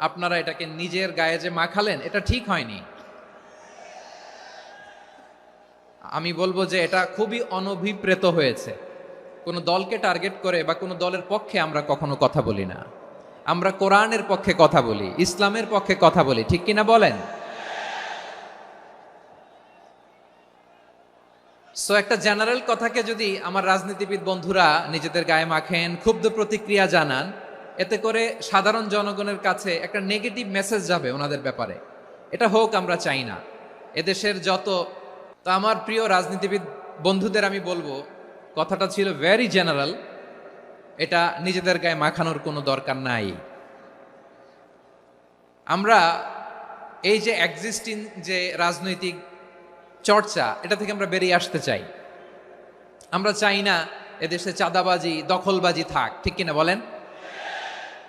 আপনারা এটাকে নিজের গায়ে যে মাখালেন, এটা ঠিক হয়নি। আমি বলব যে এটা খুবই অনভিপ্রেত হয়েছে। কোনো দলকে টার্গেট করে বা কোনো দলের পক্ষে আমরা কখনো কথা বলি না। আমরা কোরআনের পক্ষে কথা বলি, ইসলামের পক্ষে কথা বলি, ঠিক কিনা বলেন? সো একটা জেনারেল কথাকে যদি আমার রাজনীতিবিদ বন্ধুরা নিজেদের গায়ে মাখেন, ক্ষুব্ধ প্রতিক্রিয়া জানান এতে করে সাধারণ জনগণের কাছে একটা নেগেটিভ মেসেজ যাবে ওনাদের ব্যাপারে। এটা হোক, আমরা চাই না। এদেশের যত, তো আমার প্রিয় রাজনীতিবিদ বন্ধুদের আমি বলব, কথাটা ছিল ভেরি জেনারেল এটা নিজেদের গায়ে মাখানোর কোনো দরকার নাই। আমরা এই যে এক্সিস্টিং যে রাজনৈতিক চর্চা, এটা থেকে আমরা বেরিয়ে আসতে চাই। আমরা চাই না এদেশে চাঁদাবাজি, দখলবাজি থাক, ঠিক কিনা বলেন?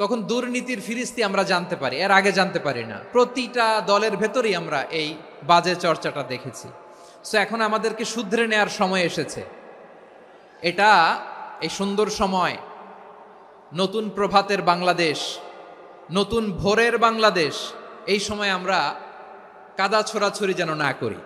তখন দুর্নীতির ফিরিস্তি আমরা জানতে পারি, এর আগে জানতে পারি না। প্রতিটা দলের ভেতরেই আমরা এই বাজে চর্চাটা দেখেছি। সো এখন আমাদেরকে শুধরে নেয়ার সময় এসেছে। এটা এই সুন্দর সময়, নতুন প্রভাতের বাংলাদেশ, নতুন ভোরের বাংলাদেশ, এই সময় আমরা কাদা ছোড়াছড়ি যেন না করি।